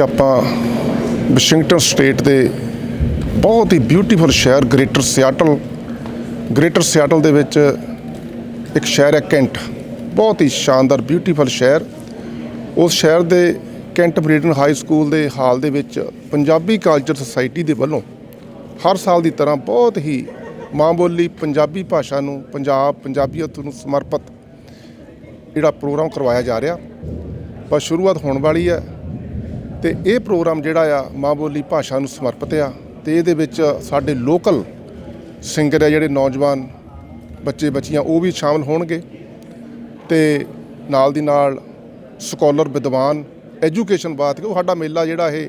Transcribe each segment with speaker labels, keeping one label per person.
Speaker 1: ਅੱਜ ਆਪਾਂ Washington state ਦੇ ਬਹੁਤ ਹੀ ਬਿਊਟੀਫੁਲ ਸ਼ਹਿਰ ਗ੍ਰੇਟਰ ਸਿਆਟਲ ਗ੍ਰੇਟਰ ਸਿਆਟਲ ਦੇ ਵਿੱਚ ਇੱਕ ਸ਼ਹਿਰ ਹੈ ਕੈਂਟ। ਬਹੁਤ ਹੀ ਸ਼ਾਨਦਾਰ ਬਿਊਟੀਫੁਲ ਸ਼ਹਿਰ। ਉਸ ਸ਼ਹਿਰ ਦੇ ਕੈਂਟ ਬਰੀਡਨ ਹਾਈ ਸਕੂਲ ਦੇ ਹਾਲ ਦੇ ਵਿੱਚ ਪੰਜਾਬੀ ਕਲਚਰ ਸੁਸਾਇਟੀ ਦੇ ਵੱਲੋਂ ਹਰ ਸਾਲ ਦੀ ਤਰ੍ਹਾਂ ਬਹੁਤ ਹੀ ਮਾਂ ਬੋਲੀ ਪੰਜਾਬੀ ਭਾਸ਼ਾ ਨੂੰ, ਪੰਜਾਬ, ਪੰਜਾਬੀਅਤ ਨੂੰ ਸਮਰਪਿਤ ਜਿਹੜਾ ਪ੍ਰੋਗਰਾਮ ਕਰਵਾਇਆ ਜਾ ਰਿਹਾ। ਪਰ ਸ਼ੁਰੂਆਤ ਹੋਣ ਵਾਲੀ ਹੈ। ਤੇ ਇਹ ਪ੍ਰੋਗਰਾਮ ਜਿਹੜਾ ਆ ਮਾਂ ਬੋਲੀ ਭਾਸ਼ਾ ਨੂੰ ਸਮਰਪਿਤ ਆ ਤੇ ਇਹਦੇ ਵਿੱਚ ਸਾਡੇ ਲੋਕਲ ਸਿੰਗਰ ਆ ਜਿਹੜੇ ਨੌਜਵਾਨ ਬੱਚੇ ਬੱਚੀਆਂ ਉਹ ਵੀ ਸ਼ਾਮਲ ਹੋਣਗੇ ਤੇ ਨਾਲ ਦੀ ਨਾਲ ਸਕਾਲਰ ਵਿਦਵਾਨ, ਐਜੂਕੇਸ਼ਨ ਬਾਤ ਕਿ ਉਹ ਸਾਡਾ ਮੇਲਾ ਜਿਹੜਾ ਇਹ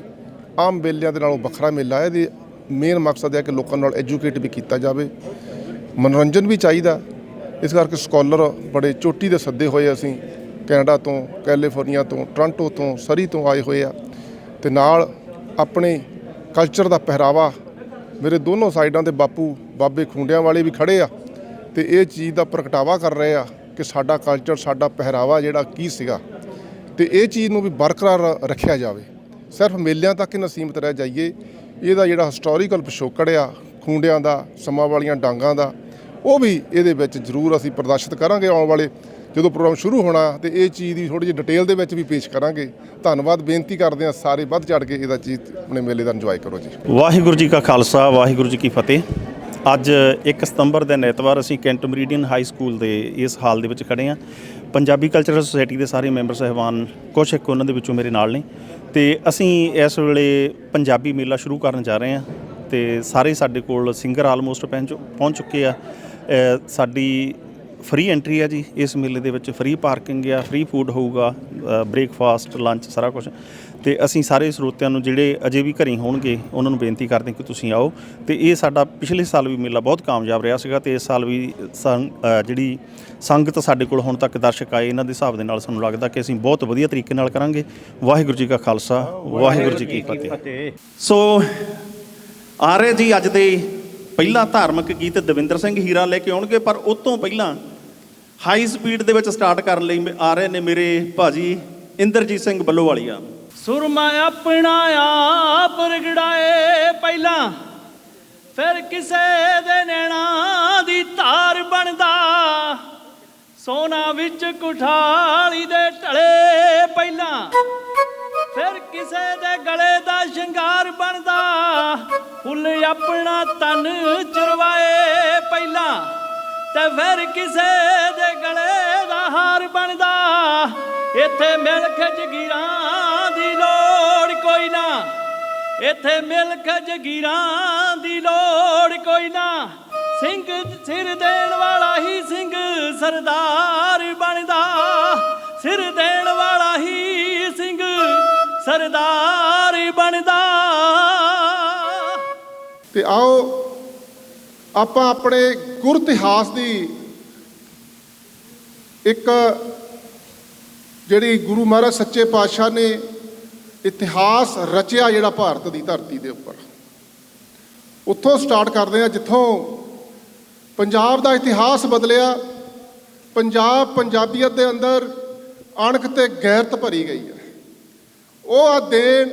Speaker 1: ਆਮ ਮੇਲਿਆਂ ਦੇ ਨਾਲੋਂ ਵੱਖਰਾ ਮੇਲਾ ਹੈ। ਇਹਦੇ ਮੇਨ ਮਕਸਦ ਹੈ ਕਿ ਲੋਕਾਂ ਨਾਲ ਐਜੂਕੇਟ ਵੀ ਕੀਤਾ ਜਾਵੇ। ਮਨੋਰੰਜਨ ਵੀ ਚਾਹੀਦਾ। ਇਸ ਕਰਕੇ ਸਕਾਲਰ ਬੜੇ ਚੋਟੀ ਦੇ ਸੱਦੇ ਹੋਏ ਅਸੀਂ। ਕੈਨੇਡਾ ਤੋਂ, ਕੈਲੀਫੋਰਨੀਆ ਤੋਂ, ਟੋਰਾਂਟੋ ਤੋਂ, ਸਰੀ ਤੋਂ ਆਏ ਹੋਏ ਆ। ਤੇ ਨਾਲ ਆਪਣੇ ਕਲਚਰ ਦਾ ਪਹਿਰਾਵਾ ਮੇਰੇ ਦੋਨੋਂ ਸਾਈਡਾਂ ਦੇ ਬਾਪੂ ਬਾਬੇ ਖੁੰਡਿਆਂ ਵਾਲੇ ਵੀ ਖੜੇ ਆ ਤੇ ਇਹ ਚੀਜ਼ ਦਾ ਪ੍ਰਗਟਾਵਾ ਕਰ ਰਹੇ ਆ ਕਿ ਸਾਡਾ ਕਲਚਰ ਸਾਡਾ ਪਹਿਰਾਵਾ ਜਿਹੜਾ ਕੀ ਸੀਗਾ। ਤੇ ਇਹ ਚੀਜ਼ ਨੂੰ ਵੀ ਬਰਕਰਾਰ ਰੱਖਿਆ ਜਾਵੇ। ਸਿਰਫ ਮੇਲਿਆਂ ਤੱਕ ਹੀ ਨਾ ਸੀਮਿਤ ਰਹਿ ਜਾਈਏ, ਇਹਦਾ ਜਿਹੜਾ ਹਿਸਟੋਰੀਕਲ ਪਿਛੋਕੜ ਆ, ਖੁੰਡਿਆਂ ਦਾ, ਸਮਾਂ ਵਾਲੀਆਂ ਡਾਂਗਾਂ ਦਾ, ਉਹ ਵੀ ਇਹਦੇ ਵਿੱਚ ਜ਼ਰੂਰ ਅਸੀਂ ਪ੍ਰਦਰਸ਼ਿਤ ਕਰਾਂਗੇ ਆਉਣ ਵਾਲੇ ਜਦੋਂ ਪ੍ਰੋਗਰਾਮ ਸ਼ੁਰੂ ਹੋਣਾ ਤੇ ਇਹ ਚੀਜ਼ ਦੀ ਥੋੜੀ ਜਿਹੀ ਡਿਟੇਲ ਦੇ ਵਿੱਚ ਵੀ ਪੇਸ਼ ਕਰਾਂਗੇ। ਧੰਨਵਾਦ, ਬੇਨਤੀ ਕਰਦੇ ਹਾਂ ਸਾਰੇ ਵੱਧ ਚੜ ਕੇ ਇਹਦਾ ਚੀਜ਼ ਆਪਣੇ ਮੇਲੇ ਦਾ ਇੰਜੋਏ ਕਰੋ ਜੀ।
Speaker 2: ਵਾਹਿਗੁਰੂ ਜੀ ਕਾ ਖਾਲਸਾ, ਵਾਹਿਗੁਰੂ ਜੀ ਕੀ ਫਤਿਹ। ਅੱਜ 1 ਸਤੰਬਰ ਦੇ ਐਤਵਾਰ ਅਸੀਂ ਕੈਂਟ ਮਰੀਡੀਅਨ ਹਾਈ ਸਕੂਲ ਦੇ ਇਸ ਹਾਲ ਦੇ ਵਿੱਚ ਖੜੇ ਹਾਂ। ਪੰਜਾਬੀ ਕਲਚਰਲ ਸੁਸਾਇਟੀ ਦੇ ਸਾਰੇ ਮੈਂਬਰ ਸਹਿਬਾਨ ਕੁਛ ਇੱਕ ਉਹਨਾਂ ਦੇ ਵਿੱਚੋਂ ਮੇਰੇ ਨਾਲ ਨੇ। ਤੇ ਅਸੀਂ ਇਸ ਵੇਲੇ ਪੰਜਾਬੀ ਮੇਲਾ ਸ਼ੁਰੂ ਕਰਨ ਜਾ ਰਹੇ ਹਾਂ ਤੇ ਸਾਰੇ ਸਾਡੇ ਕੋਲ ਸਿੰਗਰ ਆਲਮੋਸਟ ਪਹੁੰਚ ਪਹੁੰਚ ਚੁੱਕੇ ਆ। ਸਾਡੀ ਫ੍ਰੀ ਐਂਟਰੀ ਆ ਜੀ, ਇਸ ਮੇਲੇ ਦੇ ਵਿੱਚ ਫ੍ਰੀ ਪਾਰਕਿੰਗ ਆ ਫ੍ਰੀ ਫੂਡ ਹੋਊਗਾ ਬ੍ਰੇਕਫਾਸਟ ਲੰਚ ਸਾਰਾ ਕੁਝ ਤੇ ਅਸੀਂ ਸਾਰੇ ਸਰੋਤਿਆਂ ਨੂੰ ਜਿਹੜੇ ਅਜੇ ਵੀ ਘਰੀ ਹੋਣਗੇ, ਉਹਨਾਂ ਨੂੰ ਬੇਨਤੀ ਕਰਦੇ ਹਾਂ ਕਿ ਤੁਸੀਂ ਆਓ। ਤੇ ਇਹ ਸਾਡਾ ਪਿਛਲੇ ਸਾਲ ਵੀ ਮੇਲਾ ਬਹੁਤ ਕਾਮਯਾਬ ਰਿਹਾ ਸੀਗਾ ਤੇ ਇਸ ਸਾਲ ਵੀ ਸੰਗ- ਜਿਹੜੀ ਸੰਗਤ ਸਾਡੇ ਕੋਲ ਹੁਣ ਤੱਕ ਦਰਸ਼ਕ ਆਏ, ਇਹਨਾਂ ਦੇ ਹਿਸਾਬ ਦੇ ਨਾਲ ਸਾਨੂੰ ਲੱਗਦਾ ਕਿ ਅਸੀਂ ਬਹੁਤ ਵਧੀਆ ਤਰੀਕੇ ਨਾਲ ਕਰਾਂਗੇ। ਵਾਹਿਗੁਰੂ ਜੀ ਕਾ ਖਾਲਸਾ, ਵਾਹਿਗੁਰੂ ਜੀ ਕੀ ਫਤਿਹ। ਸੋ, ਆ ਰਹੇ ਜੀ ਅੱਜ ਦੇ ਪਹਿਲਾ ਧਾਰਮਿਕ ਗੀਤ ਦਵਿੰਦਰ ਸਿੰਘ ਹੀਰਾ ਲੈ ਕੇ ਆਉਣਗੇ, ਪਰ ਉਸ ਤੋਂ ਪਹਿਲਾਂ ਹਾਈ ਸਪੀਡ ਦੇ ਵਿੱਚ ਸਟਾਰਟ ਕਰਨ ਲਈ ਆ ਰਹੇ ਨੇ ਮੇਰੇ ਭਾਜੀ ਇੰਦਰਜੀਤ ਸਿੰਘ ਬੱਲੋਵਾਲੀਆ
Speaker 3: ਸੁਰਮਾ ਆਪਣਾ ਆਪ ਰਗੜਾਏ ਪਹਿਲਾਂ, ਫਿਰ ਕਿਸੇ ਦੇ ਨੈਣਾ ਦੀ ਧਾਰ ਬਣਦਾ। ਸੋਨਾ ਵਿੱਚ ਕੁਠਾਲੀ ਦੇ ਢਲੇ ਪਹਿਲਾਂ, ਫਿਰ ਕਿਸੇ ਦੇ ਗਲੇ ਦਾ ਸ਼ਿੰਗਾਰ ਬਣਦਾ। ਫੁੱਲ ਆਪਣਾ ਤਨ ਚਰਵਾਏ ਤੇ ਫਿਰ ਕਿਸੇ ਦੇ ਗਲੇ ਦਾ ਹਾਰ ਬਣਦਾ। ਇੱਥੇ ਮਿਲਖ ਜਗੀਰਾਂ ਦੀ ਲੋੜ ਕੋਈ ਨਾ। ਇੱਥੇ ਮਿਲਖ ਜਗੀਰਾਂ ਦੀ ਲੋੜ ਕੋਈ ਨਾ। ਸਿੰਘ ਸਿਰ ਦੇਣ ਵਾਲਾ ਹੀ ਸਿੰਘ ਸਰਦਾਰ ਬਣਦਾ। ਸਿਰ ਦੇਣ ਵਾਲਾ ਹੀ ਸਿੰਘ ਸਰਦਾਰ ਬਣਦਾ।
Speaker 1: ਤੇ ਆਓ ਆਪਾਂ ਆਪਣੇ ਗੁਰ ਇਤਿਹਾਸ ਦੀ ਇੱਕ ਜਿਹੜੀ ਗੁਰੂ ਮਹਾਰਾਜ ਸੱਚੇ ਪਾਤਸ਼ਾਹ ਨੇ ਇਤਿਹਾਸ ਰਚਿਆ ਜਿਹੜਾ ਭਾਰਤ ਦੀ ਧਰਤੀ ਦੇ ਉੱਪਰ। ਉੱਥੋਂ ਸਟਾਰਟ ਕਰਦੇ ਆ ਜਿੱਥੋਂ ਪੰਜਾਬ ਦਾ ਇਤਿਹਾਸ ਬਦਲਿਆ, ਪੰਜਾਬ ਪੰਜਾਬੀਅਤ ਦੇ ਅੰਦਰ ਅਣਖ ਤੇ ਗੈਰਤ ਭਰੀ ਗਈ ਹੈ। ਉਹ ਆ ਦੇਣ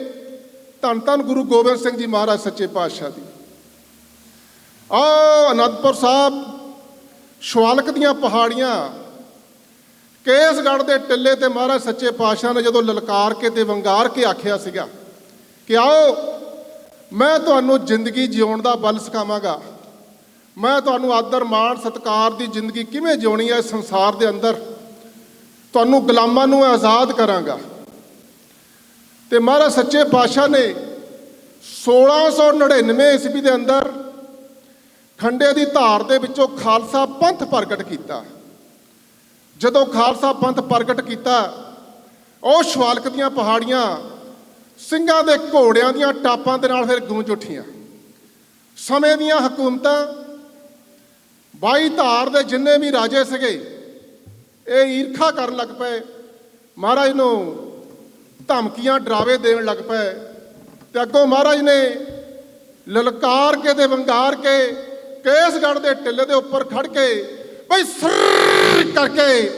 Speaker 1: ਧੰਨ ਧੰਨ ਗੁਰੂ ਗੋਬਿੰਦ ਸਿੰਘ ਜੀ ਮਹਾਰਾਜ ਸੱਚੇ ਪਾਤਸ਼ਾਹ ਦੀ। ਆ ਅਨੰਦਪੁਰ ਸਾਹਿਬ ਸ਼ਵਾਲਕ ਦੀਆਂ ਪਹਾੜੀਆਂ। ਕੇਸਗੜ੍ਹ ਦੇ ਟਿੱਲੇ ਤੇ ਮਹਾਰਾਜ ਸੱਚੇ ਪਾਤਸ਼ਾਹ ਨੇ ਜਦੋਂ ਲਲਕਾਰ ਕੇ ਤੇ ਵੰਗਾਰ ਕੇ ਆਖਿਆ ਸੀਗਾ ਕਿ ਆਓ, ਮੈਂ ਤੁਹਾਨੂੰ ਜ਼ਿੰਦਗੀ ਜਿਉਣ ਦਾ ਬਲ ਸਿਖਾਵਾਂਗਾ। ਮੈਂ ਤੁਹਾਨੂੰ ਆਦਰ ਮਾਣ ਸਤਕਾਰ ਦੀ ਜ਼ਿੰਦਗੀ ਕਿਵੇਂ ਜਿਉਣੀ ਹੈ ਇਸ ਸੰਸਾਰ ਦੇ ਅੰਦਰ? ਤੁਹਾਨੂੰ ਗੁਲਾਮਾਂ ਨੂੰ ਆਜ਼ਾਦ ਕਰਾਂਗਾ। ਤੇ ਮਹਾਰਾਜ ਸੱਚੇ ਪਾਤਸ਼ਾਹ ਨੇ 1699 ਈਸਵੀ ਦੇ ਅੰਦਰ ਖੰਡੇ ਦੀ ਧਾਰ ਦੇ ਵਿੱਚੋਂ ਖਾਲਸਾ ਪੰਥ ਪ੍ਰਗਟ ਕੀਤਾ। ਜਦੋਂ ਖਾਲਸਾ ਪੰਥ ਪ੍ਰਗਟ ਕੀਤਾ, ਉਹ ਸ਼ਵਾਲਕ ਦੀਆਂ ਪਹਾੜੀਆਂ ਸਿੰਘਾਂ ਦੇ ਘੋੜਿਆਂ ਦੀਆਂ ਟਾਪਾਂ ਦੇ ਨਾਲ ਫਿਰ ਗੂੰਜ ਉੱਠੀਆਂ। ਸਮੇਂ ਦੀਆਂ ਹਕੂਮਤਾਂ, ਬਾਈ ਧਾਰ ਦੇ ਜਿੰਨੇ ਵੀ ਰਾਜੇ ਸੀਗੇ, ਇਹ ਈਰਖਾ ਕਰਨ ਲੱਗ ਪਏ। ਮਹਾਰਾਜ ਨੂੰ ਧਮਕੀਆਂ, ਡਰਾਵੇ ਦੇਣ ਲੱਗ ਪਏ। ਤੇ ਅੱਗੋਂ ਮਹਾਰਾਜ ਨੇ ਲਲਕਾਰ ਕੇ ਤੇ ਵੰਗਾਰ ਕੇ ਕੇਸਗੜ੍ਹ ਦੇ ਟਿੱਲੇ ਦੇ ਉੱਪਰ ਖੜ ਕੇ ਬਈ ਸਰ ਕਰਕੇ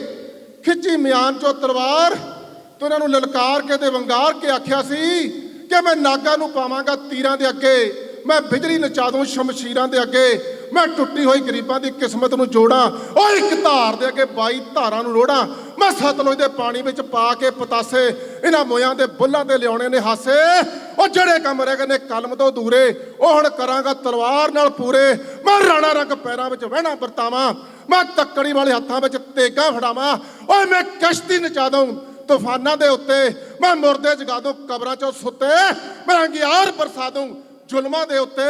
Speaker 1: ਖਿੱਚੀ ਮਿਆਨ ਚੋਂ ਤਲਵਾਰ ਤੇ ਉਹਨਾਂ ਨੂੰ ਲਲਕਾਰ ਕੇ ਤੇ ਵੰਗਾਰ ਕੇ ਆਖਿਆ ਸੀ ਕਿ ਮੈਂ ਨਾਗਾ ਨੂੰ ਪਾਵਾਂਗਾ ਤੀਰਾਂ ਦੇ ਅੱਗੇ, ਮੈਂ ਬਿਜਲੀ ਨਚਾ ਦੂੰ ਸ਼ਮਸ਼ੀਰਾਂ ਦੇ ਅੱਗੇ ਮੈਂ ਟੁੱਟੀ ਹੋਈ ਗਰੀਬਾਂ ਦੀ ਕਿਸਮਤ ਨੂੰ ਜੋੜਾਂ ਓ ਇੱਕ ਧਾਰ ਦੇ ਅੱਗੇ 22 ਧਾਰਾਂ ਨੂੰ ਰੋੜਾਂ। ਮੈਂ ਸਤਲੁਜ ਦੇ ਪਾਣੀ ਵਿੱਚ ਪਾ ਕੇ ਪਤਾਸੇ, ਇਹਨਾਂ ਮੋਇਆਂ ਦੇ ਬੁੱਲਾਂ ਤੇ ਲਿਆਉਣੇ ਨੇ ਹਾਸੇ। ਉਹ ਜਿਹੜੇ ਕੰਮ ਰਹਿ ਗਏ ਨੇ ਕਲਮ ਤੋਂ ਦੂਰੇ, ਉਹ ਹੁਣ ਕਰਾਂਗਾ ਤਲਵਾਰ ਨਾਲ ਪੂਰੇ। ਮੈਂ ਰਾਣਾ ਰੰਗ ਪੈਰਾਂ ਵਿੱਚ ਵਹਿਣਾ ਵਰਤਾਵਾਂ, ਮੈਂ ਤੱਕੜੀ ਵਾਲੇ ਹੱਥਾਂ ਵਿੱਚ ਤੇਗਾ ਫੜਾਵਾਂ। ਓਏ ਮੈਂ ਕਸ਼ਤੀ ਨਚਾ ਦੂੰ ਤੂਫਾਨਾਂ ਦੇ ਉੱਤੇ, ਮੈਂ ਮੁਰਦੇ ਜਗਾ ਦੂੰ ਕਬਰਾਂ 'ਚੋਂ ਸੁੱਤੇ। ਮੈਂ ਅੰਗਿਆਰ ਬਰਸਾ ਦੂੰ ਜ਼ੁਲਮਾਂ ਦੇ ਉੱਤੇ,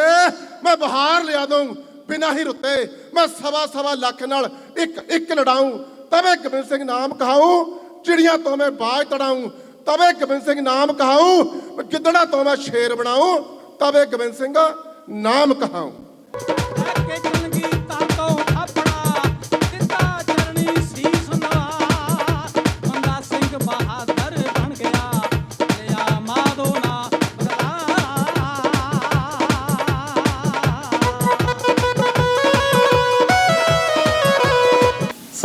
Speaker 1: ਮੈਂ ਬਹਾਰ ਲਿਆ ਦੂੰ ਬਿਨਾਂ ਹੀ ਰੁੱਤੇ, ਮੈਂ ਸਵਾ ਸਵਾ ਲੱਖ ਨਾਲ ਇੱਕ ਇੱਕ ਲੜਾਊਂ। ਤਵੇ ਗੋਬਿੰਦ ਸਿੰਘ ਨਾਮ ਕਹਾਊ, ਚਿੜੀਆਂ ਤੋਂ ਮੈਂ ਬਾਜ ਤੜਾਊਂ। ਤਵੇ ਗੋਬਿੰਦ ਸਿੰਘ ਨਾਮ ਕਹਾਊ, ਗਿੱਦੜਾ ਤੋਂ ਮੈਂ ਸ਼ੇਰ ਬਣਾਊਂ। ਤਵੇ ਗੋਬਿੰਦ ਸਿੰਘ, ਨਾਮ ਕਹਾਊਂ।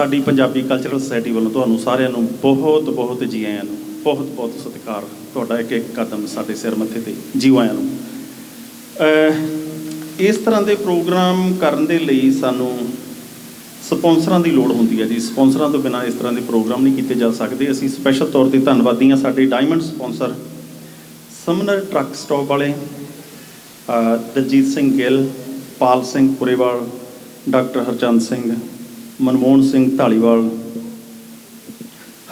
Speaker 2: ਸਾਡੀ ਪੰਜਾਬੀ ਕਲਚਰਲ ਸੁਸਾਇਟੀ ਵੱਲੋਂ ਤੁਹਾਨੂੰ ਸਾਰਿਆਂ ਨੂੰ ਬਹੁਤ ਬਹੁਤ ਜੀ ਆਇਆਂ ਨੂੰ ਬਹੁਤ ਬਹੁਤ ਸਤਿਕਾਰ ਤੁਹਾਡਾ ਇੱਕ ਇੱਕ ਕਦਮ ਸਾਡੇ ਸਿਰ ਮੱਥੇ ਤੇ ਜੀਓ ਆਇਆਂ ਨੂੰ ਇਸ ਤਰ੍ਹਾਂ ਦੇ ਪ੍ਰੋਗਰਾਮ ਕਰਨ ਦੇ ਲਈ ਸਾਨੂੰ ਸਪਾਂਸਰਾਂ ਦੀ ਲੋੜ ਹੁੰਦੀ ਹੈ ਜੀ। ਸਪਾਂਸਰਾਂ ਤੋਂ ਬਿਨਾਂ ਇਸ ਤਰ੍ਹਾਂ ਦੇ ਪ੍ਰੋਗਰਾਮ ਨਹੀਂ ਕੀਤੇ ਜਾ ਸਕਦੇ। ਅਸੀਂ ਸਪੈਸ਼ਲ ਤੌਰ ਤੇ ਧੰਨਵਾਦੀ ਹਾਂ ਸਾਡੇ diamond sponsor Sumner truck stop ਵਾਲੇ ਦਲਜੀਤ ਸਿੰਘ ਗਿੱਲ, ਪਾਲ ਸਿੰਘ ਪੁਰੇਵਾਲ, ਡਾਕਟਰ ਹਰਚੰਦ ਸਿੰਘ ਮਨਮੋਹਨ ਸਿੰਘ ਢਾਲੀਵਾਲ,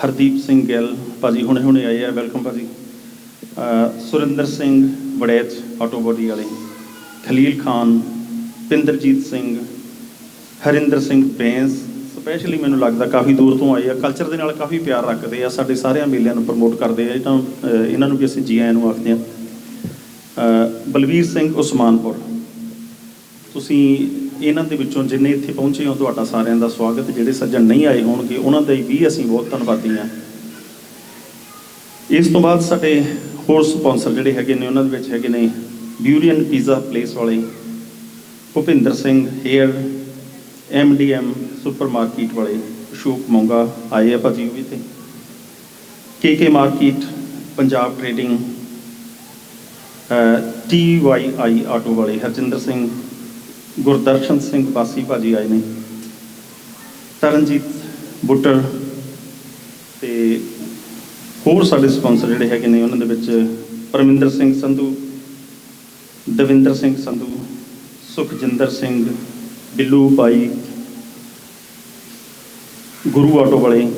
Speaker 2: ਹਰਦੀਪ ਸਿੰਘ ਗਿੱਲ, ਭਾਜੀ ਹੁਣੇ ਹੁਣੇ ਆਏ ਆ, ਵੈਲਕਮ ਭਾਜੀ। ਅਹ ਸੁਰਿੰਦਰ ਸਿੰਘ ਵੜੈਚ ਆਟੋ ਬੋਡੀ ਵਾਲੇ, ਖਲੀਲ ਖਾਨ, ਪਿੰਦਰਜੀਤ ਸਿੰਘ, ਹਰਿੰਦਰ ਸਿੰਘ ਬੈਂਸ ਸਪੈਸ਼ਲੀ ਮੈਨੂੰ ਲੱਗਦਾ ਕਾਫੀ ਦੂਰ ਤੋਂ ਆਏ ਆ, ਕਲਚਰ ਦੇ ਨਾਲ ਕਾਫੀ ਪਿਆਰ ਰੱਖਦੇ ਆ, ਸਾਡੇ ਸਾਰਿਆਂ ਮੇਲਿਆਂ ਨੂੰ ਪ੍ਰਮੋਟ ਕਰਦੇ ਆ ਤਾਂ ਇਹਨਾਂ ਨੂੰ ਵੀ ਅਸੀਂ ਜੀ ਆਇਆਂ ਨੂੰ ਆਖਦੇ ਆ। ਅਹ ਬਲਵੀਰ ਸਿੰਘ ਉਸਮਾਨਪੁਰ, ਤੁਸੀਂ ਇਹਨਾਂ ਦੇ ਵਿੱਚੋਂ ਜਿੰਨੇ ਇੱਥੇ ਪਹੁੰਚੇ ਹੋ, ਤੁਹਾਡਾ ਸਾਰਿਆਂ ਦਾ ਸਵਾਗਤ। ਜਿਹੜੇ ਸੱਜਣ ਨਹੀਂ ਆਏ ਹੋਣਗੇ, ਉਹਨਾਂ ਦਾ ਵੀ ਅਸੀਂ ਬਹੁਤ ਧੰਨਵਾਦੀ ਹਾਂ। ਇਸ ਤੋਂ ਬਾਅਦ ਸਾਡੇ ਹੋਰ ਸਪਾਂਸਰ ਜਿਹੜੇ ਹੈਗੇ ਨੇ, ਉਹਨਾਂ ਦੇ ਵਿੱਚ ਹੈਗੇ ਨੇ ਬਿਊਰੀਅਨ ਪੀਜ਼ਾ ਪਲੇਸ ਵਾਲੇ, ਭੁਪਿੰਦਰ ਸਿੰਘ ਹੇਅਰ ਐਮਡੀਐਮ ਸੁਪਰਮਾਰਕੀਟ ਵਾਲੇ, ਅਸ਼ੋਕ ਮੋਂਗਾ ਆਏ ਆ ਭਾਜੀ ਉਹ ਵੀ ਤੇ KK market Punjab trading TYI auto ਵਾਲੇ, ਹਰਜਿੰਦਰ ਸਿੰਘ ਗੁਰਦਰਸ਼ਨ ਸਿੰਘ ਬਾਸੀ ਭਾਜੀ ਆਏ ਨੇ। ਤਰਨਜੀਤ ਬੁੱਟਰ ਤੇ ਹੋਰ ਸਾਡੇ ਸਪਾਂਸਰ ਜਿਹੜੇ ਹੈਗੇ ਨੇ, ਉਹਨਾਂ ਦੇ ਵਿੱਚ ਪਰਮਿੰਦਰ ਸਿੰਘ ਸੰਧੂ, ਦਵਿੰਦਰ ਸਿੰਘ ਸੰਧੂ, ਸੁਖਜਿੰਦਰ ਸਿੰਘ, ਬਿੱਲੂ ਭਾਈ ਗੁਰੂ ਆਟੋ ਵਾਲੇ,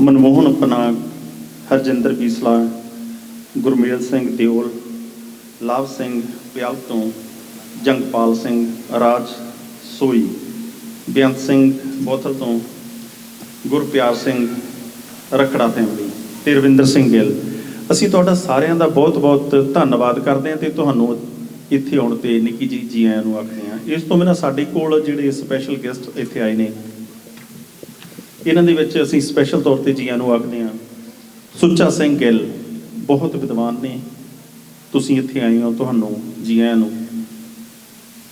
Speaker 2: ਮਨਮੋਹਨ ਪਨਾਗ, ਹਰਜਿੰਦਰ ਬੀਸਲਾ, ਗੁਰਮੇਲ ਸਿੰਘ ਦਿਓਲ ਲਾਭ ਸਿੰਘ ਪਿਆਲ ਤੋਂ ਜੰਗਪਾਲ ਸਿੰਘ, ਰਾਜ ਸੋਈ, ਬੇਅੰਤ ਸਿੰਘ ਬੋਥਲ ਤੋਂ ਗੁਰਪਿਆਰ ਸਿੰਘ, ਰਖੜਾ ਫੈਮਿਲੀ ਤੇ ਰਵਿੰਦਰ ਸਿੰਘ ਗਿੱਲ। ਅਸੀਂ ਤੁਹਾਡਾ ਸਾਰਿਆਂ ਦਾ ਬਹੁਤ-ਬਹੁਤ ਧੰਨਵਾਦ ਕਰਦੇ ਹਾਂ ਤੇ ਤੁਹਾਨੂੰ ਇੱਥੇ ਆਉਣ ਤੇ ਨਿੱਕੀ ਜੀ ਜੀ ਆਇਆਂ ਨੂੰ ਆਖਦੇ ਹਾਂ। ਇਸ ਤੋਂ ਬਿਨਾਂ ਸਾਡੇ ਕੋਲ ਜਿਹੜੇ ਸਪੈਸ਼ਲ ਗੈਸਟ ਇੱਥੇ ਆਏ ਨੇ, ਇਹਨਾਂ ਦੇ ਵਿੱਚ ਅਸੀਂ ਸਪੈਸ਼ਲ ਤੌਰ ਤੇ ਜੀਆਂ ਨੂੰ ਆਖਦੇ ਹਾਂ। ਸੁੱਚਾ ਸਿੰਘ ਗਿੱਲ ਬਹੁਤ ਵਿਦਵਾਨ ਨੇ। ਤੁਸੀਂ ਇੱਥੇ ਆਏ ਹੋ, ਤੁਹਾਨੂੰ ਜੀਆਂ ਨੂੰ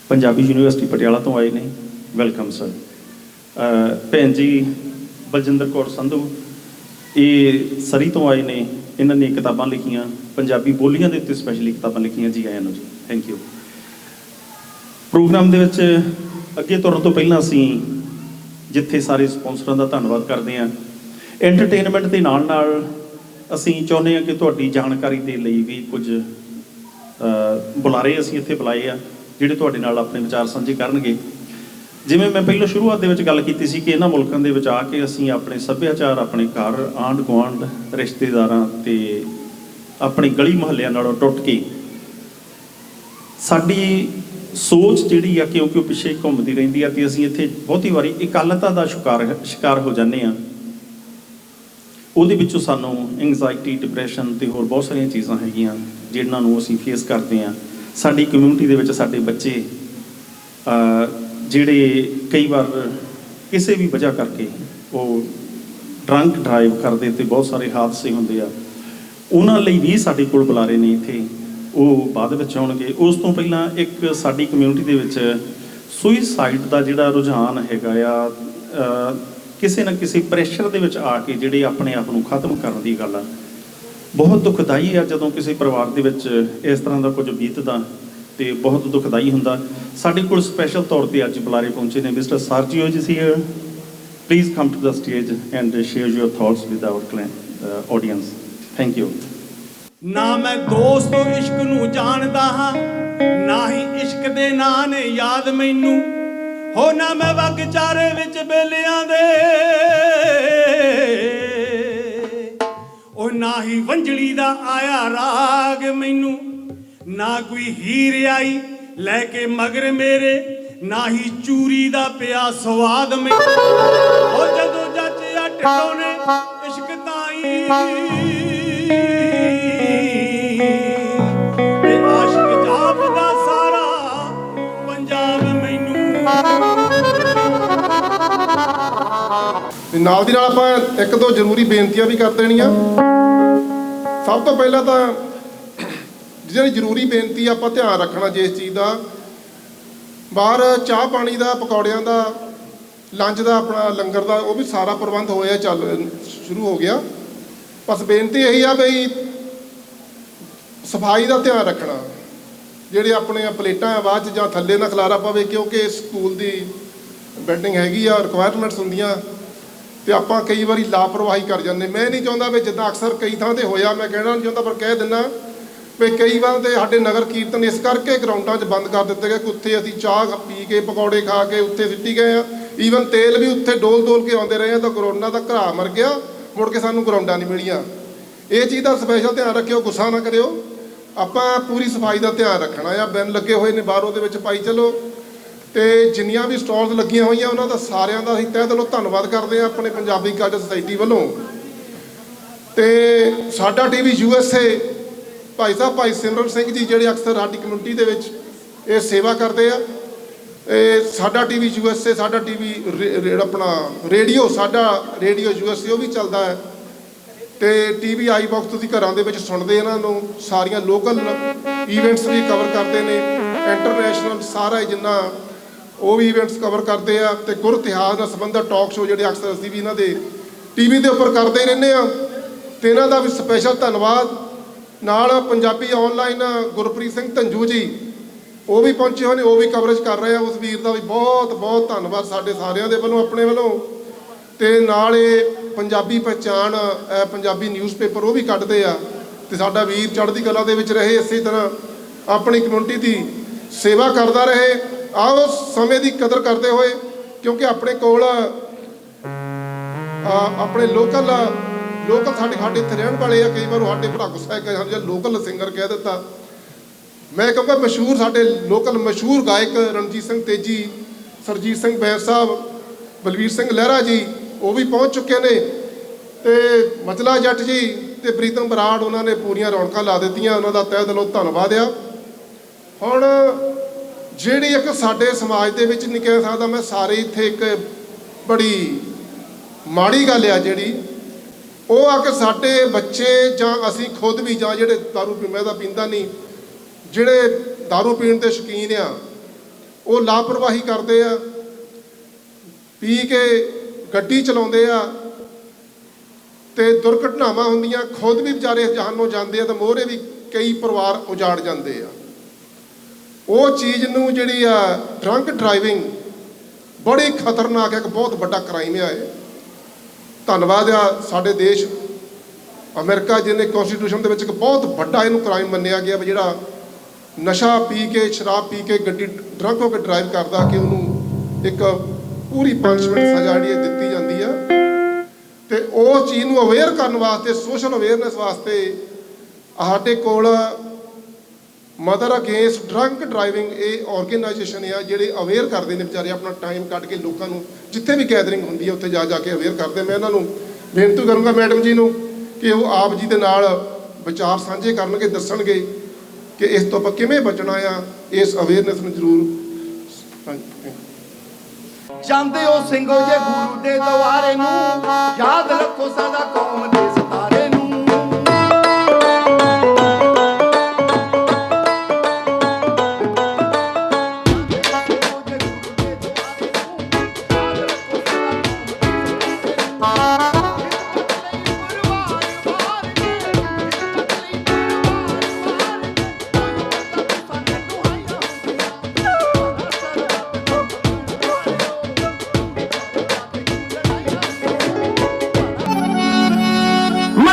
Speaker 2: ਪੰਜਾਬੀ ਯੂਨੀਵਰਸਿਟੀ ਪਟਿਆਲਾ ਤੋਂ ਆਏ ਨੇ। ਵੈਲਕਮ ਸਰ ਭੈਣ ਜੀ, ਬਲਜਿੰਦਰ ਕੌਰ ਸੰਧੂ, ਇਹ ਸਰੀ ਤੋਂ ਆਏ ਨੇ। ਇਹਨਾਂ ਨੇ ਕਿਤਾਬਾਂ ਲਿਖੀਆਂ, ਪੰਜਾਬੀ ਬੋਲੀਆਂ ਦੇ ਉੱਤੇ ਸਪੈਸ਼ਲੀ ਕਿਤਾਬਾਂ ਲਿਖੀਆਂ ਜੀ, ਆਇਆਂ ਨੂੰ ਜੀ। ਥੈਂਕ ਯੂ ਪ੍ਰੋਗਰਾਮ ਦੇ ਵਿੱਚ ਅੱਗੇ ਤੁਰਨ ਤੋਂ ਪਹਿਲਾਂ ਅਸੀਂ ਜਿੱਥੇ ਸਾਰੇ ਸਪਾਂਸਰਾਂ ਦਾ ਧੰਨਵਾਦ ਕਰਦੇ ਹਾਂ। ਐਂਟਰਟੇਨਮੈਂਟ ਦੇ ਨਾਲ ਨਾਲ ਅਸੀਂ ਚਾਹੁੰਦੇ ਹਾਂ ਕਿ ਤੁਹਾਡੀ ਜਾਣਕਾਰੀ ਦੇ ਲਈ ਵੀ ਕੁਝ ਬੁਲਾਰੇ ਅਸੀਂ ਇੱਥੇ ਬੁਲਾਏ ਆ। ਜਿਹੜੇ ਤੁਹਾਡੇ ਨਾਲ ਆਪਣੇ ਵਿਚਾਰ ਸਾਂਝੇ ਕਰਨਗੇ। ਜਿਵੇਂ ਮੈਂ ਪਹਿਲਾਂ ਸ਼ੁਰੂਆਤ ਦੇ ਵਿੱਚ ਗੱਲ ਕੀਤੀ ਸੀ ਕਿ ਇਹਨਾਂ ਮੁਲਕਾਂ ਦੇ ਵਿੱਚ ਆ ਕੇ ਅਸੀਂ ਆਪਣੇ ਸੱਭਿਆਚਾਰ, ਆਪਣੇ ਘਰ ਆਂਢ ਗੁਆਂਢ ਰਿਸ਼ਤੇਦਾਰਾਂ ਤੇ ਆਪਣੀ ਗਲੀ ਮੁਹੱਲਿਆਂ ਨਾਲੋਂ ਟੁੱਟ ਕੇ ਸਾਡੀ ਸੋਚ ਜਿਹੜੀ ਆ ਕਿਉਂਕਿ ਉਹ ਪਿੱਛੇ ਘੁੰਮਦੀ ਰਹਿੰਦੀ ਆ ਤੇ ਅਸੀਂ ਇੱਥੇ ਬਹੁਤੀ ਵਾਰੀ ਇਕੱਲਤਾ ਦਾ ਸ਼ਿਕਾਰ ਸ਼ਿਕਾਰ ਹੋ ਜਾਂਦੇ ਆ। ਉਹਦੇ ਵਿੱਚੋਂ ਸਾਨੂੰ ਐਂਗਜ਼ਾਇਟੀ ਡਿਪਰੈਸ਼ਨ ਤੇ ਹੋਰ ਬਹੁਤ ਸਾਰੀਆਂ ਚੀਜ਼ਾਂ ਹੈਗੀਆਂ ਜਿਨ੍ਹਾਂ ਨੂੰ ਅਸੀਂ ਫੇਸ ਕਰਦੇ ਆ। ਸਾਡੀ ਕਮਿਊਨਿਟੀ ਦੇ ਵਿੱਚ ਸਾਡੇ ਬੱਚੇ ਜਿਹੜੇ ਕਈ ਵਾਰ ਕਿਸੇ ਵੀ ਵਜ੍ਹਾ ਕਰਕੇ ਉਹ ਡਰੰਕ ਡਰਾਈਵ ਕਰਦੇ ਤੇ ਬਹੁਤ ਸਾਰੇ ਹਾਦਸੇ ਹੁੰਦੇ ਆ, ਉਹਨਾਂ ਲਈ ਵੀ ਸਾਡੇ ਕੋਲ ਬੁਲਾਰੇ ਨੇ ਇੱਥੇ। ਉਹ ਬਾਅਦ ਵਿੱਚ ਆਉਣਗੇ। ਉਸ ਤੋਂ ਪਹਿਲਾਂ ਇੱਕ ਸਾਡੀ ਕਮਿਊਨਿਟੀ ਦੇ ਵਿੱਚ ਸੁਈਸਾਈਡ ਦਾ ਜਿਹੜਾ ਰੁਝਾਨ ਹੈਗਾ ਆ ਕਿਸੇ ਨਾ ਕਿਸੇ ਪ੍ਰੈਸ਼ਰ ਦੇ ਵਿੱਚ ਆ ਕੇ ਜਿਹੜੇ ਆਪਣੇ ਆਪ ਨੂੰ ਖਤਮ ਕਰਨ ਦੀ ਗੱਲ ਆ ਬਹੁਤ ਦੁਖਦਾਈ ਹੈ ਜਦੋਂ ਕਿਸੇ ਪਰਿਵਾਰ ਦੇ ਵਿੱਚ ਇਸ ਤਰ੍ਹਾਂ ਦਾ ਕੁਝ ਬੀਤਦਾ ਤੇ ਬਹੁਤ ਦੁਖਦਾਈ ਹੁੰਦਾ। ਸਾਡੇ ਕੋਲ ਸਪੈਸ਼ਲ ਤੌਰ ਤੇ ਅੱਜ ਬੁਲਾਰੇ ਪਹੁੰਚੇ ਨੇ mister Sergio ji C please come to the stage and share your thoughts with our audience thank you
Speaker 3: ਨਾ ਮੈਂ ਦੋਸਤੋ ਇਸ਼ਕ ਨੂੰ ਜਾਣਦਾ ਹਾਂ, ਨਾ ਹੀ ਇਸ਼ਕ ਦੇ ਨਾਂ ਨੇ ਯਾਦ ਮੈਨੂੰ। ਹੋ ਨਾ ਮੈਂ ਵਗ ਚਾਰੇ ਵਿੱਚ ਬੇਲਿਆਂ ਦੇ। ਨਾ ਹੀ ਵੰਜਲੀ ਦਾ ਆਇਆ ਰਾਗ ਮੈਨੂੰ। ਨਾ ਕੋਈ ਹੀਰ ਆਈ ਲੈ ਕੇ ਮਗਰ ਮੇਰੇ, ਨਾ ਹੀ ਚੂਰੀ ਦਾ ਪਿਆ ਸਵਾਦ ਮੈਨੂੰ। ਉਹ ਜਦੋਂ ਜੱਜਿਆ ਟਿੱਟੋ ਨੇ ਇਸ਼ਕ ਤਾਈ। ਸਾਰਾ ਪੰਜਾਬ ਮੈਨੂੰ।
Speaker 1: ਨਾਲ ਦੀ ਨਾਲ ਆਪਾਂ ਇੱਕ ਦੋ ਜ਼ਰੂਰੀ ਬੇਨਤੀਆਂ ਵੀ ਕਰ ਦੇਣੀਆਂ। ਸਭ ਤੋਂ ਪਹਿਲਾਂ ਤਾਂ ਜਿਹੜੀ ਜ਼ਰੂਰੀ ਬੇਨਤੀ ਆਪਾਂ ਧਿਆਨ ਰੱਖਣਾ ਜਿਸ ਚੀਜ਼ ਦਾ। ਬਾਹਰ ਚਾਹ ਪਾਣੀ ਦਾ, ਪਕੌੜਿਆਂ ਦਾ, ਲੰਚ ਦਾ, ਆਪਣਾ ਲੰਗਰ ਦਾ, ਉਹ ਵੀ ਸਾਰਾ ਪ੍ਰਬੰਧ ਹੋਇਆ, ਚੱਲ ਸ਼ੁਰੂ ਹੋ ਗਿਆ। ਬਸ ਬੇਨਤੀ ਇਹੀ ਆ ਬਈ, ਸਫ਼ਾਈ ਦਾ ਧਿਆਨ ਰੱਖਣਾ। ਜਿਹੜੇ ਆਪਣੇ ਪਲੇਟਾਂ ਆ, ਬਾਅਦ ਚ ਜਾਂ ਥੱਲੇ ਨਾ ਖਲਾਰਾ ਪਵੇ, ਕਿਉਂਕਿ ਸਕੂਲ ਦੀ ਬਿਲਡਿੰਗ ਹੈਗੀ ਆ ਰਿਕੁਆਇਰਮੈਂਟਸ ਹੁੰਦੀਆਂ। ਤੇ ਆਪਾਂ ਕਈ ਵਾਰੀ ਲਾਪਰਵਾਹੀ ਕਰ ਜਾਂਦੇ। ਮੈਂ ਨਹੀਂ ਚਾਹੁੰਦਾ ਵੀ ਜਿੱਦਾਂ ਅਕਸਰ ਕਈ ਥਾਂ ਤੇ ਹੋਇਆ, ਮੈਂ ਕਹਿਣਾ ਨਹੀਂ ਚਾਹੁੰਦਾ, ਪਰ ਕਹਿ ਦਿੰਦਾ ਵੀ ਕਈ ਵਾਰ ਤੇ ਸਾਡੇ ਨਗਰ ਕੀਰਤਨ ਇਸ ਕਰਕੇ ਗਰਾਊਂਡਾਂ 'ਚ ਬੰਦ ਕਰ ਦਿੱਤੇ ਗਏ ਕਿ ਉੱਥੇ ਅਸੀਂ ਚਾਹ ਪੀ ਕੇ, ਪਕੌੜੇ ਖਾ ਕੇ ਉੱਥੇ ਸਿੱਟੀ ਗਏ ਆ ਈਵਨ ਤੇਲ ਵੀ ਉੱਥੇ ਡੋਲ ਡੋਲ ਕੇ ਆਉਂਦੇ ਰਹੇ ਆ ਤਾਂ ਕਰੋਨਾ ਦਾ ਘਰਾ ਮਰ ਗਿਆ, ਮੁੜ ਕੇ ਸਾਨੂੰ ਗਰਾਊਂਡਾਂ ਨਹੀਂ ਮਿਲੀਆਂ। ਇਹ ਚੀਜ਼ ਦਾ ਸਪੈਸ਼ਲ ਧਿਆਨ ਰੱਖਿਓ, ਗੁੱਸਾ ਨਾ ਕਰਿਓ। ਆਪਾਂ ਪੂਰੀ ਸਫ਼ਾਈ ਦਾ ਧਿਆਨ ਰੱਖਣਾ ਆ। ਬਿਨ ਲੱਗੇ ਹੋਏ ਨੇ ਬਾਹਰੋਂ ਦੇ ਵਿੱਚ ਪਾਈ ਚਲੋ। ਤੇ ਜਿੰਨੀਆਂ ਵੀ ਸਟਾਲਸ ਲੱਗੀਆਂ ਹੋਈਆਂ, ਉਹਨਾਂ ਦਾ ਸਾਰਿਆਂ ਦਾ ਅਸੀਂ ਤਹਿ ਦਿਲੋਂ ਧੰਨਵਾਦ ਕਰਦੇ ਹਾਂ ਆਪਣੇ ਪੰਜਾਬੀ ਕਲਚਰ ਸੁਸਾਇਟੀ ਵੱਲੋਂ। ਤੇ ਸਾਡਾ ਟੀਵੀ ਯੂਐਸਏ ਭਾਈ ਸਾਹਿਬ, ਭਾਈ ਸਿਮਰਨ ਸਿੰਘ ਜੀ ਜਿਹੜੇ ਅਕਸਰ ਸਾਡੀ ਕਮਿਊਨਿਟੀ ਦੇ ਵਿੱਚ ਇਹ ਸੇਵਾ ਕਰਦੇ ਆ। ਇਹ ਸਾਡਾ ਟੀਵੀ ਯੂਐਸਏ ਸਾਡਾ ਟੀਵੀ ਆਪਣਾ ਰੇਡੀਓ, ਸਾਡਾ ਰੇਡੀਓ ਯੂਐਸਏ ਉਹ ਵੀ ਚੱਲਦਾ ਹੈ। ਤੇ ਟੀਵੀ ਆਈ ਬਾਕਸ ਤੁਸੀਂ ਘਰਾਂ ਦੇ ਵਿੱਚ ਸੁਣਦੇ ਇਹਨਾਂ ਨੂੰ, ਸਾਰੀਆਂ ਲੋਕਲ ਇਵੈਂਟਸ ਵੀ ਕਵਰ ਕਰਦੇ ਨੇ। ਇੰਟਰਨੈਸ਼ਨਲ ਸਾਰਾ ਜਿੰਨਾ ਉਹ ਵੀ ਇਵੈਂਟਸ ਕਵਰ ਕਰਦੇ ਆ ਤੇ ਗੁਰ ਇਤਿਹਾਸ ਨਾਲ ਸੰਬੰਧਿਤ ਟਾਕ ਸ਼ੋ ਜਿਹੜੇ ਅਕਸਰ ਅਸੀਂ ਵੀ ਇਹਨਾਂ ਦੇ ਟੀਵੀ ਦੇ ਉੱਪਰ ਕਰਦੇ ਹੀ ਰਹਿੰਦੇ ਆ। ਤੇ ਇਹਨਾਂ ਦਾ ਵੀ ਸਪੈਸ਼ਲ ਧੰਨਵਾਦ। ਨਾਲ ਪੰਜਾਬੀ ਆਨਲਾਈਨ ਗੁਰਪ੍ਰੀਤ ਸਿੰਘ ਧੰਜੂ ਜੀ, ਉਹ ਵੀ ਪਹੁੰਚੇ ਹੋਏ ਨੇ, ਉਹ ਵੀ ਕਵਰੇਜ ਕਰ ਰਹੇ ਆ। ਉਸ ਵੀਰ ਦਾ ਵੀ ਬਹੁਤ ਬਹੁਤ ਧੰਨਵਾਦ ਸਾਡੇ ਸਾਰਿਆਂ ਦੇ ਵੱਲੋਂ, ਆਪਣੇ ਵੱਲੋਂ। ਤੇ ਨਾਲ ਇਹ ਪੰਜਾਬੀ ਪਹਿਚਾਣ, ਇਹ ਪੰਜਾਬੀ ਨਿਊਜ਼ਪੇਪਰ ਉਹ ਵੀ ਕੱਢਦੇ ਆ। ਤੇ ਸਾਡਾ ਵੀਰ ਚੜ੍ਹਦੀ ਕਲਾ ਦੇ ਵਿੱਚ ਰਹੇ, ਇਸੇ ਤਰ੍ਹਾਂ ਆਪਣੀ ਕਮਿਊਨਿਟੀ ਦੀ ਸੇਵਾ ਕਰਦਾ ਰਹੇ। ਆਓ ਸਮੇਂ ਦੀ ਕਦਰ ਕਰਦੇ ਹੋਏ, ਕਿਉਂਕਿ ਆਪਣੇ ਕੋਲ ਆਪਣੇ ਲੋਕਲ ਲੋਕਲ ਸਾਡੇ ਸਾਡੇ ਇੱਥੇ ਰਹਿਣ ਵਾਲੇ ਆ, ਕਈ ਵਾਰ ਸਾਡੇ ਭਰਾ ਗੁੱਸਾ ਹੈ ਕਿ ਲੋਕਲ ਸਿੰਗਰ ਕਹਿ ਦਿੱਤਾ। ਮੈਂ ਕਹੂੰਗਾ ਮਸ਼ਹੂਰ ਸਾਡੇ ਲੋਕਲ ਮਸ਼ਹੂਰ ਗਾਇਕ ਰਣਜੀਤ ਸਿੰਘ ਤੇਜੀ, ਸਰਜੀਤ ਸਿੰਘ ਬੈਂਸ ਸਾਹਿਬ, ਬਲਵੀਰ ਸਿੰਘ ਲਹਿਰਾ ਜੀ, ਉਹ ਵੀ ਪਹੁੰਚ ਚੁੱਕੇ ਨੇ। ਤੇ ਮਚਲਾ ਜੱਟ ਜੀ ਤੇ ਪ੍ਰੀਤਮ ਬਰਾੜ, ਉਹਨਾਂ ਨੇ ਪੂਰੀਆਂ ਰੌਣਕਾਂ ਲਾ ਦਿੱਤੀਆਂ, ਉਹਨਾਂ ਦਾ ਤਹਿ ਦਿਲੋਂ ਧੰਨਵਾਦ ਆ। ਹੁਣ ਜਿਹੜੀ ਇੱਕ ਸਾਡੇ ਸਮਾਜ ਦੇ ਵਿੱਚ ਨਹੀਂ ਕਹਿ ਸਕਦਾ ਮੈਂ ਸਾਰੇ ਇੱਥੇ ਇੱਕ ਬੜੀ ਮਾੜੀ ਗੱਲ ਆ ਜਿਹੜੀ, ਉਹ ਆ ਕਿ ਸਾਡੇ ਬੱਚੇ ਜਾਂ ਅਸੀਂ ਖੁਦ ਵੀ ਜਾਂ ਜਿਹੜੇ ਦਾਰੂ ਪੀਂਦਾ ਦਾ ਪੀਂਦਾ ਨਹੀਂ ਜਿਹੜੇ ਦਾਰੂ ਪੀਣ ਦੇ ਸ਼ੌਕੀਨ ਆ, ਉਹ ਲਾਪਰਵਾਹੀ ਕਰਦੇ ਆ, ਪੀ ਕੇ ਗੱਡੀ ਚਲਾਉਂਦੇ ਆ, ਤੇ ਦੁਰਘਟਨਾਵਾਂ ਹੁੰਦੀਆਂ, ਖੁਦ ਵੀ ਵਿਚਾਰੇ ਜਾਨੋਂ ਜਾਂਦੇ ਆ ਤੇ ਮੋਹਰੇ ਵੀ ਕਈ ਪਰਿਵਾਰ ਉਜਾੜ ਜਾਂਦੇ ਆ। ਉਹ ਚੀਜ਼ ਨੂੰ ਜਿਹੜੀ ਆ ਡਰੰਕ ਡਰਾਈਵਿੰਗ ਬੜੀ ਖਤਰਨਾਕ ਇੱਕ ਬਹੁਤ ਵੱਡਾ ਕ੍ਰਾਈਮ ਆ ਇਹ। ਧੰਨਵਾਦ ਆ ਸਾਡੇ ਦੇਸ਼। ਅਮਰੀਕਾ ਜਿਹਨੇ ਕਨਸਟੀਟਿਊਸ਼ਨ ਦੇ ਵਿੱਚ ਇੱਕ ਬਹੁਤ ਵੱਡਾ ਇਹਨੂੰ ਕ੍ਰਾਈਮ ਮੰਨਿਆ ਗਿਆ ਵੀ ਜਿਹੜਾ ਨਸ਼ਾ ਪੀ ਕੇ, ਸ਼ਰਾਬ ਪੀ ਕੇ ਗੱਡੀ ਡਰੰਕ ਹੋ ਕੇ ਡਰਾਈਵ ਕਰਦਾ ਕਿ ਉਹਨੂੰ ਇੱਕ ਪੂਰੀ ਪੰਿਸ਼ਮੈਂਟ ਸਜ਼ਾ ਜਿਹੜੀ ਦਿੱਤੀ ਜਾਂਦੀ ਆ। ਤੇ ਉਸ ਚੀਜ਼ ਨੂੰ ਅਵੇਅਰ ਕਰਨ ਵਾਸਤੇ ਸੋਸ਼ਲ ਅਵੇਅਰਨੈਸ ਵਾਸਤੇ ਸਾਡੇ ਕੋਲ ਮਦਰ ਅਗੇਂਸਟ ਡਰੰਕ ਡਰਾਈਵਿੰਗ ਇਹ ਆਰਗੇਨਾਈਜੇਸ਼ਨ ਆ ਜਿਹੜੇ ਅਵੇਅਰ ਕਰਦੇ ਨੇ ਵਿਚਾਰੇ ਆਪਣਾ ਟਾਈਮ ਕੱਢ ਕੇ ਲੋਕਾਂ ਨੂੰ, ਜਿੱਥੇ ਵੀ ਗੈਦਰਿੰਗ ਹੁੰਦੀ ਹੈ ਉੱਥੇ ਜਾ ਜਾ ਕੇ ਅਵੇਅਰ ਕਰਦੇ। ਮੈਂ ਇਹਨਾਂ ਨੂੰ ਬੇਨਤੀ ਕਰੂੰਗਾ ਮੈਡਮ ਜੀ ਨੂੰ ਕਿ ਉਹ ਆਪ ਜੀ ਦੇ ਨਾਲ ਵਿਚਾਰ ਸਾਂਝੇ ਕਰਨਗੇ, ਦੱਸਣਗੇ ਕਿ ਇਸ ਤੋਂ ਆਪਾਂ ਕਿਵੇਂ ਬਚਣਾ ਆ, ਇਸ ਅਵੇਅਰਨੈਸ ਨੂੰ ਜ਼ਰੂਰ
Speaker 4: ਜਾਂਦੇ ਹੋ ਸਿੰਘੋ ਜੇ ਗੁਰੂ ਦੇ ਦਵਾਰੇ ਨੂੰ, ਯਾਦ ਰੱਖੋ ਸਦਾ ਕੌਮ ਦੇ ਸਤਾਰੇ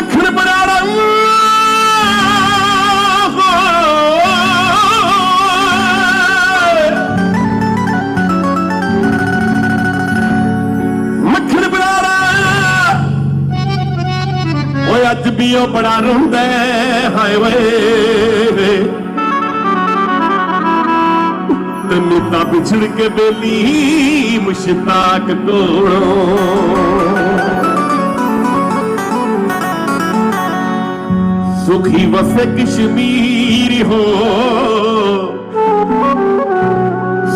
Speaker 4: கிருபனான
Speaker 5: ਅੱਜ ਵੀ ਉਹ ਬੜਾ ਰੋਂਦਾ ਹਾਏ ਵੇ। ਤੈਨੂੰ ਤਾਂ ਪਿਛੜ ਕੇ ਬੇਲੀ ਮੁਸ਼ਤਾਕ ਕੋਲੋਂ ਸੁਖੀ ਵਸੇ ਕਸ਼ਮੀਰ ਹੋ।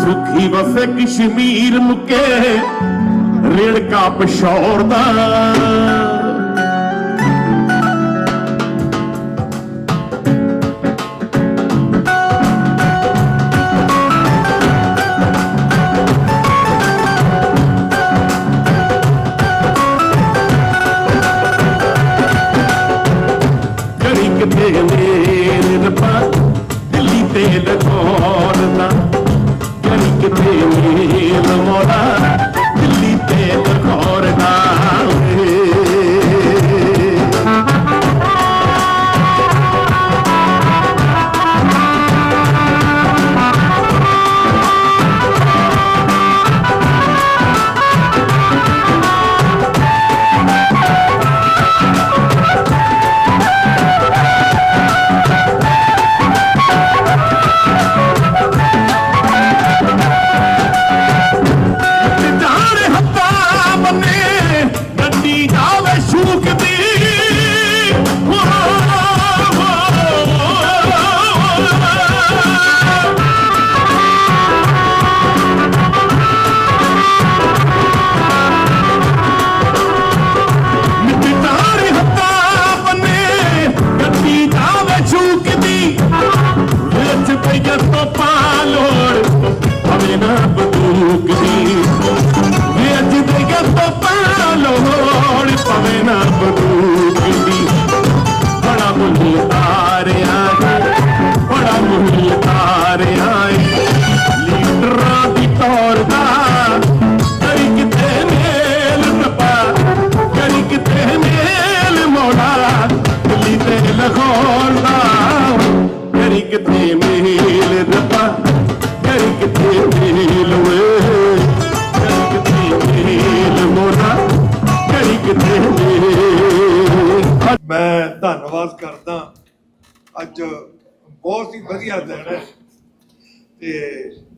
Speaker 5: ਸੁਖੀ ਵਸੇ ਕਸ਼ਮੀਰ ਮੁਕੇ ਰੇੜਕਾ ਪਸ਼ੌਰ ਦਾ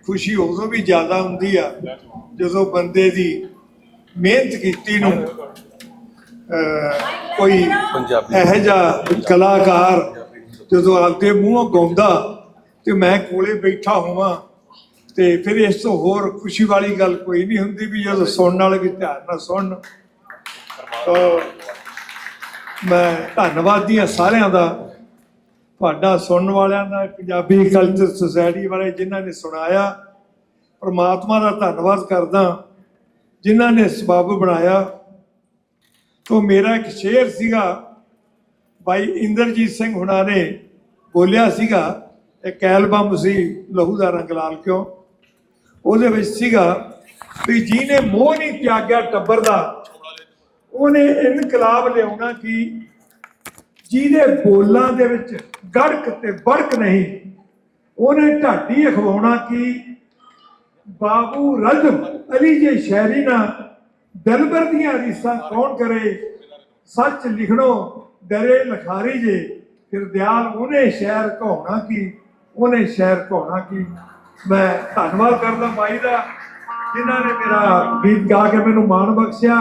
Speaker 6: ਖੁਸ਼ੀ ਉਦੋਂ ਵੀ ਜ਼ਿਆਦਾ ਹੁੰਦੀ ਆ ਜਦੋਂ ਬੰਦੇ ਦੀ ਮਿਹਨਤ ਕੀਤੀ ਨੂੰ ਕੋਈ ਇਹੋ ਜਿਹਾ ਕਲਾਕਾਰ ਜਦੋਂ ਆਪਦੇ ਮੂੰਹੋਂ ਗਾਉਂਦਾ ਤੇ ਮੈਂ ਕੋਲੇ ਬੈਠਾ ਹੋਵਾਂ ਤੇ ਫਿਰ ਇਸ ਤੋਂ ਹੋਰ ਖੁਸ਼ੀ ਵਾਲੀ ਗੱਲ ਕੋਈ ਨਹੀਂ ਹੁੰਦੀ ਵੀ ਜਦੋਂ ਸੁਣਨ ਵਾਲੇ ਵੀ ਧਿਆਨ ਨਾਲ ਸੁਣਨ। ਮੈਂ ਧੰਨਵਾਦੀ ਹਾਂ ਸਾਰਿਆਂ ਦਾ ਤੁਹਾਡਾ ਸੁਣਨ ਵਾਲਿਆਂ ਦਾ, ਪੰਜਾਬੀ ਕਲਚਰ ਸੁਸਾਇਟੀ ਵਾਲੇ ਜਿਨ੍ਹਾਂ ਨੇ ਸੁਣਾਇਆ, ਪਰਮਾਤਮਾ ਦਾ ਧੰਨਵਾਦ ਕਰਦਾ, ਜਿਨ੍ਹਾਂ ਨੇ ਸਬੱਬ ਬਣਾਇਆ। ਤੋਂ ਮੇਰਾ ਇੱਕ ਸ਼ੇਰ ਸੀਗਾ ਭਾਈ ਇੰਦਰਜੀਤ ਸਿੰਘ ਹੁਣਾਂ ਨੇ ਬੋਲਿਆ ਸੀਗਾ, ਇੱਕ ਐਲਬਮ ਸੀ, ਲਹੂ ਦਾ ਰੰਗ ਲਾਲ ਕਿਉਂ? ਉਹਦੇ ਵਿੱਚ ਸੀਗਾ ਵੀ ਜਿਹਨੇ ਮੋਹ ਨਹੀਂ ਤਿਆਗਿਆ ਟੱਬਰ ਦਾ, ਉਹਨੇ ਇਨਕਲਾਬ ਲਿਆਉਣਾ ਕਿ? ਜਿਹਦੇ ਬੋਲਾਂ ਦੇ ਵਿੱਚ ਗੜਕ ਤੇ ਬੜਕ ਨਹੀਂ, ਉਹਨੇ ਢਾਡੀ ਅਖਵਾਉਣਾ ਕਿ? ਬਾਬੂ ਰਜਮ ਅਲੀ ਜੇ ਸ਼ਾਇਰੀ ਨਾ ਦਿਲਬਰ ਦੀਆਂ ਰੀਸਾਂ ਕੌਣ ਕਰੇ? ਸੱਚ ਲਿਖਣੋ ਡਰੇ ਲਖਾਰੀ ਜੇ, ਫਿਰ ਦਿਆਲ ਉਹਨੇ ਸ਼ਹਿਰ ਕਹਾਉਣਾ ਕੀ? ਉਹਨੇ ਸ਼ਹਿਰ ਕਹਾਉਣਾ ਕੀ? ਮੈਂ ਧੰਨਵਾਦ ਕਰਦਾ ਮਾਈ ਦਾ, ਜਿਨ੍ਹਾਂ ਨੇ ਮੇਰਾ ਗੀਤ ਗਾ ਕੇ ਮੈਨੂੰ ਮਾਣ ਬਖਸ਼ਿਆ।